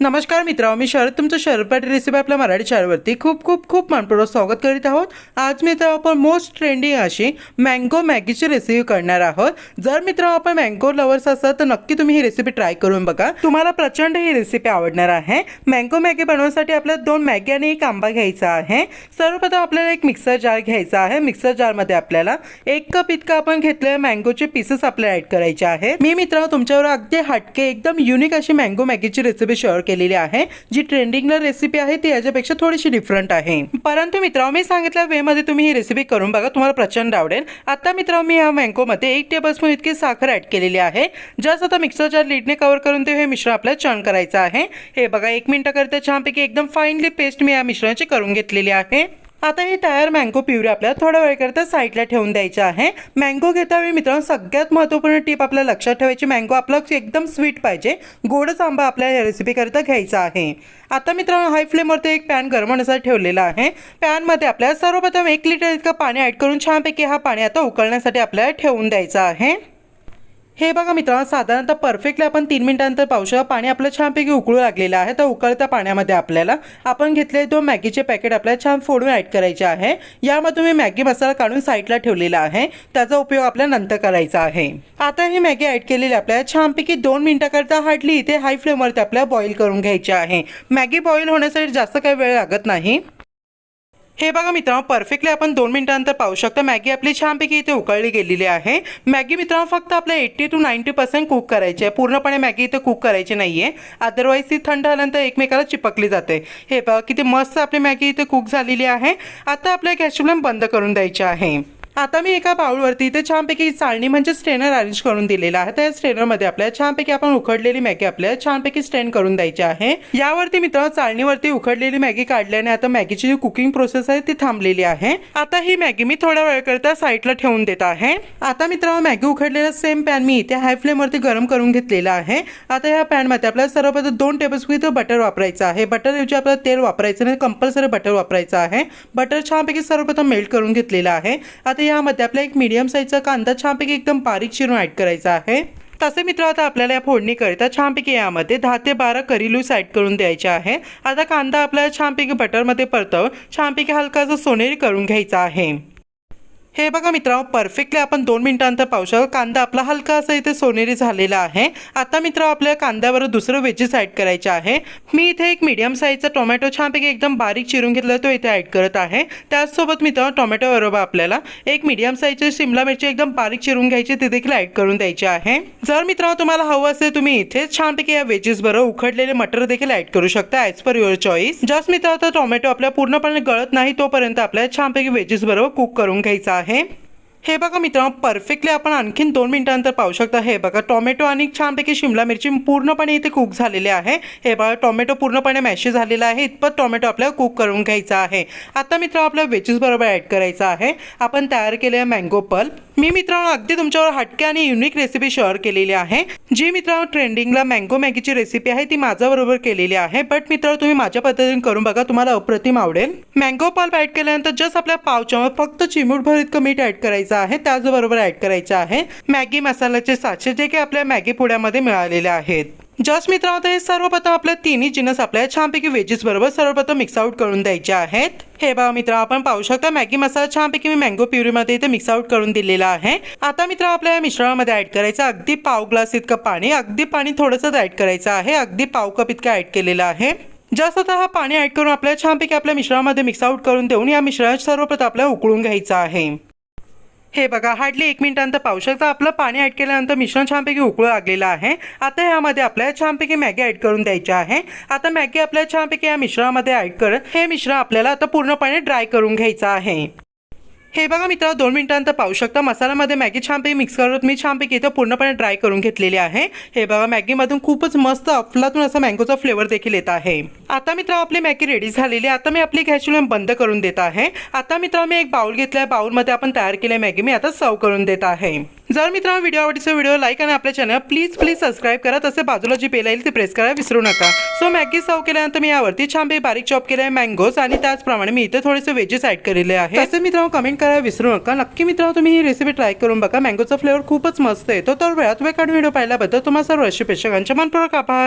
नमस्कार मित्र मी शरद. तुमचं शरद पाटील रेसिपी आपल्या मराठी चॅनलवरती खूप खूप खूप मनपूर्वक स्वागत करीत आहोत. आज मित्र आपण मोस्ट ट्रेंडिंग अशी मँगो मॅगीची रेसिपी करणार आहोत. जर मित्र आपण मँगो लवर्स असाल तर नक्की तुम्ही ही रेसिपी ट्राय करून बघा. तुम्हाला प्रचंड ही रेसिपी आवडणार आहे. मँगो मॅगी बनवण्यासाठी आपल्याला दोन मॅगी आणि एक आंबा घ्यायचा आहे. सर्वप्रथम आपल्याला एक मिक्सर जार घ्यायचा आहे. मिक्सर जारमध्ये आपल्याला एक कप इतकं आपण घेतलेल्या मँगोचे पीसेस आपल्याला ऍड करायचे आहेत. मी मित्र तुमच्यावर अगदी हटके एकदम युनिक अशी मँगो मॅगीची रेसिपी शेअर केलेली आहे जी ट्रेंडिंगला रेसिपी आहे ती याच्यापेक्षा थोडीशी डिफरंट आहे. परंतु मित्रांनो मी सांगितल्या वेमध्ये तुम्ही ही रेसिपी करून बघा तुम्हाला प्रचंड आवडेल. आता मित्रांनो मी या मँगोमध्ये एक टेबलस्पून इतकी साखर ॲड केलेली आहे. जस्ट आता मिक्सरच्या लीडने कव्हर करून ते हे मिश्रण आपल्याला छान करायचं आहे. हे बघा एक मिनटाकरिता छानपैकी एकदम फाईनली पेस्ट मी या मिश्रणाची करून घेतलेली आहे. आता हे तयार मँगो प्युरी आपल्याला थोड्या वेळकरता साईडला ठेवून द्यायचं आहे. मँगो घेता वेळी मित्रांनो सगळ्यात महत्त्वपूर्ण टीप आपल्याला लक्षात ठेवायची. मँगो आपला एकदम स्वीट पाहिजे. गोडच आंबा आपल्याला या रेसिपीकरिता घ्यायचा आहे. आता मित्रांनो हाय फ्लेमवरती एक पॅन गरम होण्यासाठी ठेवलेला आहे. पॅनमध्ये आपल्याला सर्वप्रथम एक लिटर इतकं पाणी ॲड करून छानपैकी हा पाणी आता उकळण्यासाठी आपल्याला ठेवून द्यायचं आहे. हे बघा मित्रांनो साधारणतः परफेक्टली आपण तीन मिनिटांनंतर पाहू शकता. पाणी आपलं छानपैकी उकळू लागलेलं आहे. तर उकळत्या पाण्यामध्ये आपल्याला आपण घेतलेले दोन मॅगीचे पॅकेट आपल्याला छान फोडून ॲड करायचे आहे. यामध्ये मी मॅगी मसाला काढून साईडला ठेवलेला आहे. त्याचा उपयोग आपल्याला नंतर करायचा आहे. आता ही मॅगी ॲड केलेली आपल्याला छानपैकी दोन मिनिटाकरता हार्डली इथे हाय फ्लेमवरती आपल्याला बॉईल करून घ्यायची आहे. मॅगी बॉईल होण्यासाठी जास्त काही वेळ लागत नाही. हे बघा मित्रांनो परफेक्टली आपण दोन मिनटानंतर पाहू शकता. मॅगी आपली छानपैकी इथे उकळली गेलेली आहे. मॅगी मित्रांनो फक्त आपल्या eighty to ninety percent cook करायची आहे. पूर्णपणे मॅगी इथे कुक करायची नाही आहे अदरवाईज ती थंड झाल्यानंतर एकमेकाला चिपकली जाते. हे बघा किती मस्त आपली मॅगी इथे कुक झालेली आहे. आता आपल्या गॅस फ्लेम बंद करून द्यायची आहे. आता मी एका बाउलवरती इथे छानपैकी चाळणी म्हणजे स्ट्रेनर अरेंज करून दिलेला आहे. त्या स्ट्रेनरमध्ये आपल्याला छानपैकी आपण उखडलेली मॅगी आपल्याला छानपैकी स्ट्रेन करून द्यायची आहे. यावरती मित्रांनो चाळणीवरती उखडलेली मॅगी काढल्याने आता मॅगीची जी कुकिंग प्रोसेस आहे ती थांबलेली आहे. आता ही मॅगी मी थोड्या वेळकरता साईडला ठेवून देत आहे. आता मित्रांनो मॅगी उखडलेला सेम पॅन मी इथे हाय फ्लेमवरती गरम करून घेतलेला आहे. आता या पॅनमध्ये आपल्याला सर्वप्रथम दोन टेबलस्पून इथं बटर वापरायचं आहे. बटर ऐवजी आपल्याला तेल वापरायचं नाही कंपल्सरी बटर वापरायचं आहे. बटर छानपैकी सर्वप्रथम मेल्ट करून घेतलेलं आहे. आता यामध्ये आपला एक मीडियम साईजचा कांदा छानपैकी एकदम बारीक चिरून ॲड करायचा आहे. तसे मित्र आता आपल्याला या फोडणीकरिता छानपैकी यामध्ये दहा ते बारा करीलूस ॲड करून द्यायचे आहे. आता कांदा आपल्याला छानपैकी बटरमध्ये परतव छानपैकी हलकासा सोनेरी करून घ्यायचा आहे. हे बघा मित्रांनो परफेक्टली आपण दोन मिनिटांनंतर पाहू शकतो. कांदा आपला हलका असा इथे सोनेरी झालेला आहे. आता मित्रांनो आपल्या कांद्यावर दुसरं वेजेस ॲड करायचे आहे. मी इथे एक मीडियम साईजचा टोमॅटो छानपैकी एकदम बारीक चिरून घेतला तो इथे ॲड करत आहे. त्याचसोबत मित्रांनो टोमॅटो बरोबर आपल्याला एक मीडियम साईजची शिमला मिरची एकदम बारीक चिरून घ्यायची ती देखील ॲड करून द्यायची आहे. जर मित्रांनो तुम्हाला हवं असेल तुम्ही इथे छानपैकी या वेजेस बरोबर उखडलेले मटर देखील ॲड करू शकता as per your choice just मित्रांनो टोमॅटो आपल्या पूर्णपणे गळत नाही तोपर्यंत आपल्याला छानपैकी वेजेस बरोबर कुक करून घ्यायचा आहे. हे हे बघा मित्रांनो परफेक्टली आपण आणखीन दोन मिनटानंतर पाहू शकता. हे बघा टोमॅटो आणि छानपैकी शिमला मिरची पूर्णपणे इथे कुक झालेले आहे. हे बघा टोमॅटो पूर्णपणे मॅशी झालेला आहे. इतपत टोमॅटो आपल्याला कुक करून घ्यायचा आहे. आता मित्र आपल्या वेजेसबरोबर ॲड करायचा आहे. आपण तयार केलेला मँगो पल्प मी मित्रांनो अगदी तुमच्यावर हटके आणि युनिक रेसिपी शेअर केलेली आहे. जी मित्रांनो ट्रेंडिंगला मँगो मॅगीची रेसिपी आहे ती माझ्याबरोबर केलेली आहे. बट मित्रांनो तुम्ही माझ्या पद्धतीने करून बघा तुम्हाला अप्रतिम आवडेल. मँगो पल्प ॲड केल्यानंतर जस्ट आपल्या पावच्यावर फक्त चिमूटभर इतकं मीठ ॲड करायचं आहे त्याचबरोबर ॲड करायचं आहे मॅगी मसाल्याचे साचे जे काही आपल्या मॅगी पुड्यामध्ये मिळालेले आहेत. जस्ट मित्रांनो हे सर्वप्रथम आपल्या तिन्ही जिनस आपल्याला छानपैकी वेजेस बरोबर सर्वप्रथम मिक्स आउट करून द्यायचे आहेत. हे बघा मित्र आपण पाहू शकता मॅगी मसाला छानपैकी मी मँगो प्युरीमध्ये इथे मिक्स आउट करून दिलेला आहे. आता मित्र आपल्या या मिश्रणामध्ये ऍड करायचं अगदी पाव ग्लास इतकं पाणी अगदी पाणी थोडंसं ऍड करायचं आहे अगदी पाव कप इतकं ऍड केलेलं आहे. जास्त आता हा पाणी ऍड करून आपल्याला छानपैकी आपल्या मिश्रणामध्ये मिक्स आउट करून देऊन या मिश्रणात सर्वप्रथम आपल्याला उकळून घ्यायचं आहे. हे बघा हार्डली एक मिनिटानंतर पाहू शकता. आपलं पाणी ॲड केल्यानंतर मिश्रण छानपैकी उकळू लागलेलं आहे. आता ह्यामध्ये आपल्याला छानपैकी मॅगी ॲड करून द्यायची आहे. आता मॅगी आपल्याला छानपैकी या मिश्रणामध्ये ॲड करत हे मिश्रण आपल्याला आता पूर्णपणे ड्राय करून घ्यायचं आहे. हे बघा मित्र दोन मिनटानंतर पाहू शकता. मसाल्यामध्ये मॅगी छानपैकी मिक्स करत मी छानपैकी इथं पूर्णपणे ड्राय करून घेतलेली आहे. हे बघा मॅगीमधून खूपच मस्त अफलातून असा मँगोचा फ्लेवर देखील येत आहे. आता मित्र आपली मॅगी रेडी झालेली आहे. आता मी आपली गॅस फ्लेम बंद करून देत आहे. आता मित्र मी एक बाउल घेतला आहे बाउलमध्ये आपण तयार केले मॅगी. मी आता सर्व करून देत आहे. जर मित्रांनो व्हिडिओ आवडीचा व्हिडिओ लाईक आणि आपल्या चॅनल प्लीज प्लीज सबस्क्राईब करा. तसे बाजूला जी बेल येईल ती प्रेस करायला विसरू नका. सो मॅगी सर्व केल्यानंतर मी यावरती छानपैकी बारीक चॉप केले आहे मँगोज आणि त्याचप्रमाणे मी इथे थोडेसे वेजेस ॲड केलेले आहे तसे मित्रांनो कमेंट करायला विसरू नका. नक्की मित्रांनो तुम्ही ही रेसिपी ट्राय करून बघा. मँगोचा फ्लेवर खूपच मस्त येतो तर वेळात वेळ काढून व्हिडिओ पाहिल्याबद्दल तुम्हाला सर्व रेसिपी प्रेक्षकांच्या मनपूर्वक आभार.